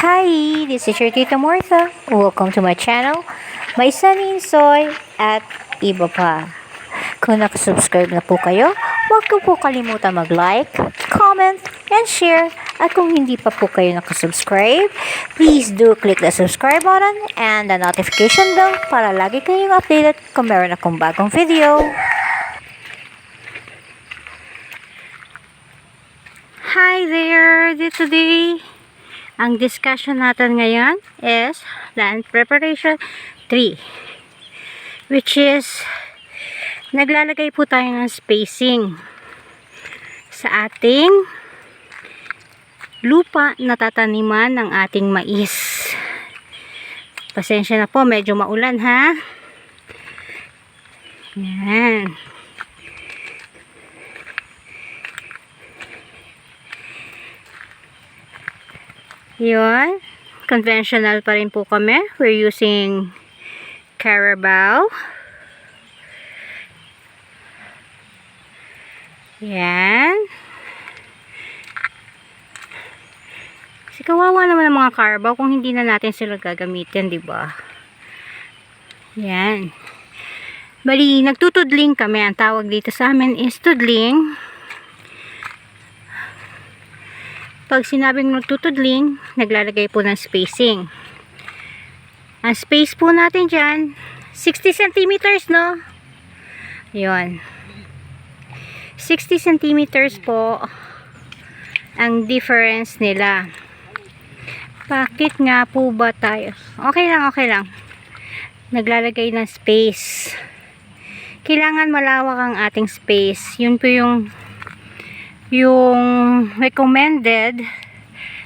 Hi, this is your Tita Martha. Welcome to my channel, my Sunny Soy at iba pa. Kung nakasubscribe na po kayo, huwag ko po kalimutan mag-like, comment, and share. At kung hindi pa po kayo nakasubscribe, please do click the subscribe button and the notification bell para lagi kayong updated kung meron akong bagong video. Hi there! Today, ang discussion natin ngayon is land preparation 3 which is naglalagay po tayo ng spacing sa ating lupa na tataniman ng ating mais. Pasensya na po, medyo maulan ha. Yan. Yun. Conventional pa rin po kami. We're using Carabao. Yan. Kasi kawawa naman ang mga Carabao kung hindi na natin sila gagamitin, di ba? Yan. Bali, nagtutudling kami. Ang tawag dito sa amin is tudling. Pag sinabing nagtutudling, naglalagay po ng spacing. Ang space po natin dyan, 60 centimeters, no? Yun. 60 centimeters po ang difference nila. Bakit nga po ba tayo? Okay lang, okay lang. Naglalagay ng space. Kailangan malawak ang ating space. Yun po yung yung recommended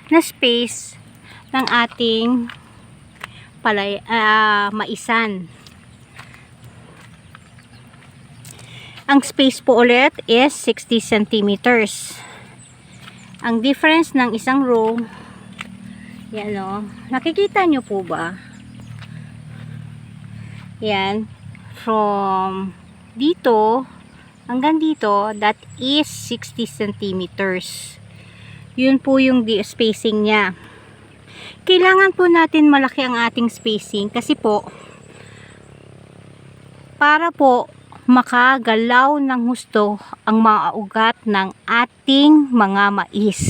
na space ng ating palay, ah, maisan. Ang space po ulit is 60 centimeters. Ang difference ng isang row, yan o, nakikita nyo po ba? Yan, from dito hanggang dito, that is 60 centimeters. Yun po yung spacing niya. Kailangan po natin malaki ang ating spacing kasi po, para po makagalaw ng husto ang mga ugat ng ating mga mais.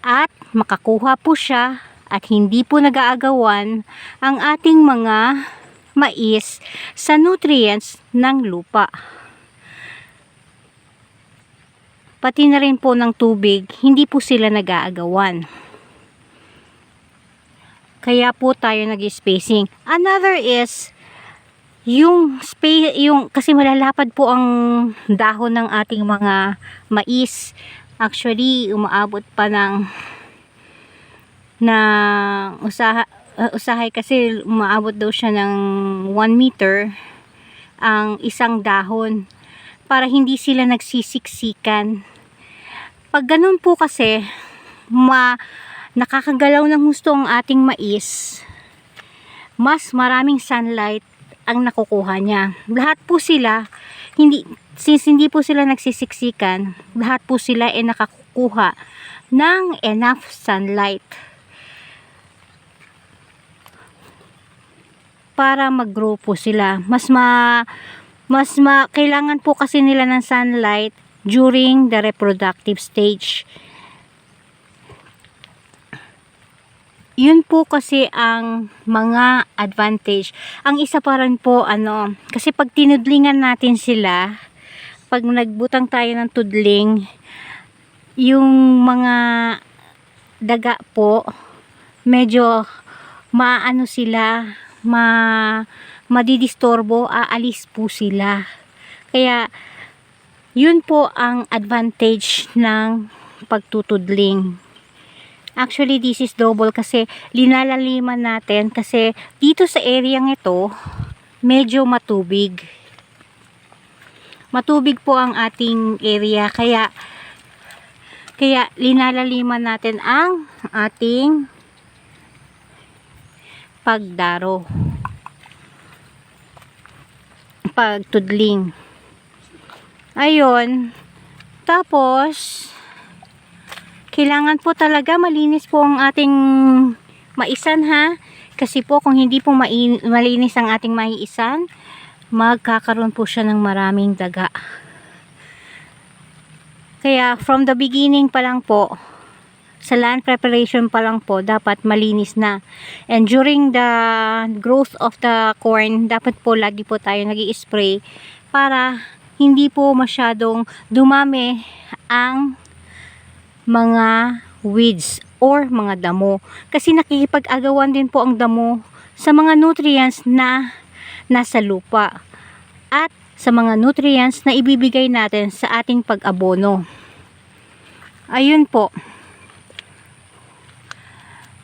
At makakuha po siya at hindi po nag-aagawan ang ating mga mais sa nutrients ng lupa. Pati na rin po ng tubig, hindi po sila nag-aagawan. Kaya po tayo nag-spacing. Another is, yung space, yung, kasi malalapad po ang dahon ng ating mga mais. Actually, umaabot pa ng na usaha, uh, usahay kasi umaabot daw siya ng 1 meter ang isang dahon para hindi sila nagsisiksikan pag ganun po kasi, ma, nakakagalaw ng gusto ang ating mais, mas maraming sunlight ang nakukuha niya. Lahat po sila, hindi, since hindi po sila nagsisiksikan, lahat po sila ay nakakukuha ng enough sunlight. Para mag-grow po sila. Mas ma, mas ma, kailangan po kasi nila ng sunlight during the reproductive stage. Yun po kasi ang mga advantage. Ang isa pa rin po, ano, kasi pag tinudlingan natin sila, pag nagbutang tayo ng tudling, yung mga daga po, medyo maano sila, ma madidistorbo, aalis po sila. Kaya, yun po ang advantage ng pagtutudling. Actually, this is double kasi linalaliman natin kasi dito sa area ito, medyo matubig. Matubig po ang ating area kaya kaya linalaliman natin ang ating pagdaro. Pagtudling. Ayun. Tapos, Kailangan po talaga malinis po ang ating maisan ha. Kasi po kung hindi po malinis ang ating maisan, magkakaroon po siya ng maraming daga. Kaya from the beginning pa lang po, sa land preparation pa lang po, dapat malinis na. And during the growth of the corn, dapat po lagi po tayo nag spray para hindi po masyadong dumami ang mga weeds or mga damo. Kasi nakikipag-agawan din po ang damo sa mga nutrients na nasa lupa at sa mga nutrients na ibibigay natin sa ating pag-abono. Ayun po.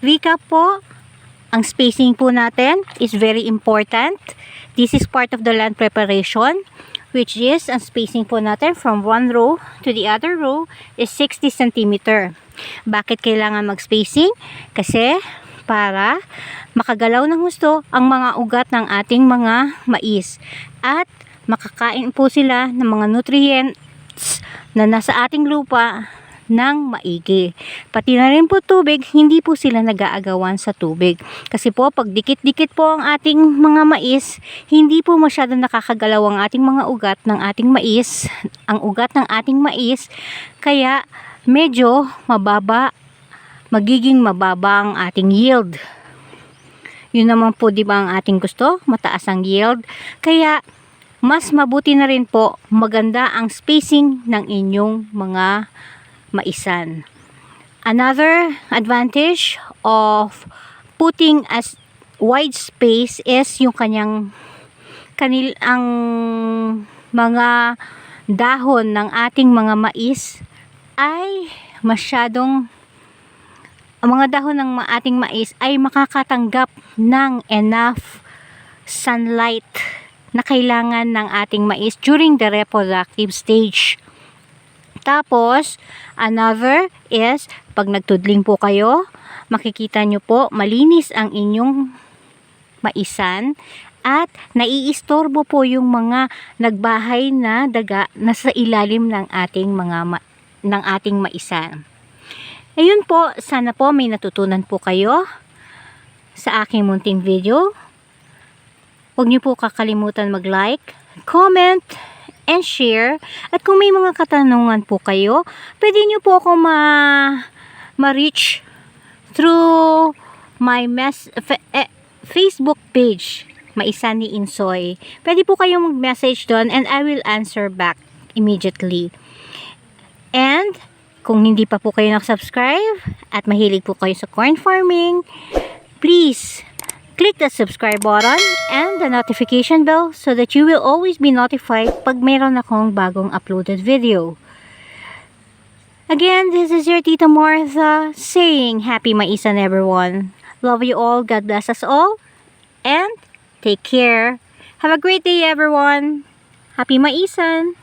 Recap po, ang spacing po natin is very important. This is part of the land preparation which is ang spacing po natin from one row to the other row is 60 cm. Bakit kailangan mag-spacing? Kasi para makagalaw ng gusto ang mga ugat ng ating mga mais at makakain po sila ng mga nutrients na nasa ating lupa ng maigi. Pati na rin po tubig, hindi po sila nag-aagawan sa tubig. Kasi po, pag dikit-dikit po ang ating mga mais, hindi po masyado nakakagalaw ang ating mga ugat ng ating mais, ang ugat ng ating mais, kaya medyo mababa, magiging mababa ang ating yield. Yun naman po, di ba ang ating gusto? Mataas ang yield. Kaya, mas mabuti na rin po maganda ang spacing ng inyong mga maisan. Another advantage of putting as wide space is yung kanyang kanil ang mga dahon ng ating mga mais ay masyadong ang mga dahon ng ating mais ay makakatanggap ng enough sunlight na kailangan ng ating mais during the reproductive stage. Tapos, another is, pag nagtudling po kayo, makikita nyo po, malinis ang inyong maisan at naiistorbo po yung mga nagbahay na daga na sa ilalim ng ating mga ma- ng ating maisan. Ayun po, sana po may natutunan po kayo sa aking munting video. Huwag niyo po kakalimutan mag-like, comment, and share. At kung may mga katanungan po kayo, pwede niyo po ako ma ma-reach through my mes eh, Facebook page, Maisa ni Insoy. Pwede po kayong mag-message doon and I will answer back immediately. And kung hindi pa po kayo nakasubscribe at mahilig po kayo sa corn farming, please click the subscribe button and the notification bell so that you will always be notified pag mayroon akong bagong uploaded video. Again, this is your Tita Martha saying happy maisan everyone. Love you all, God bless us all, and take care. Have a great day everyone. Happy maisan!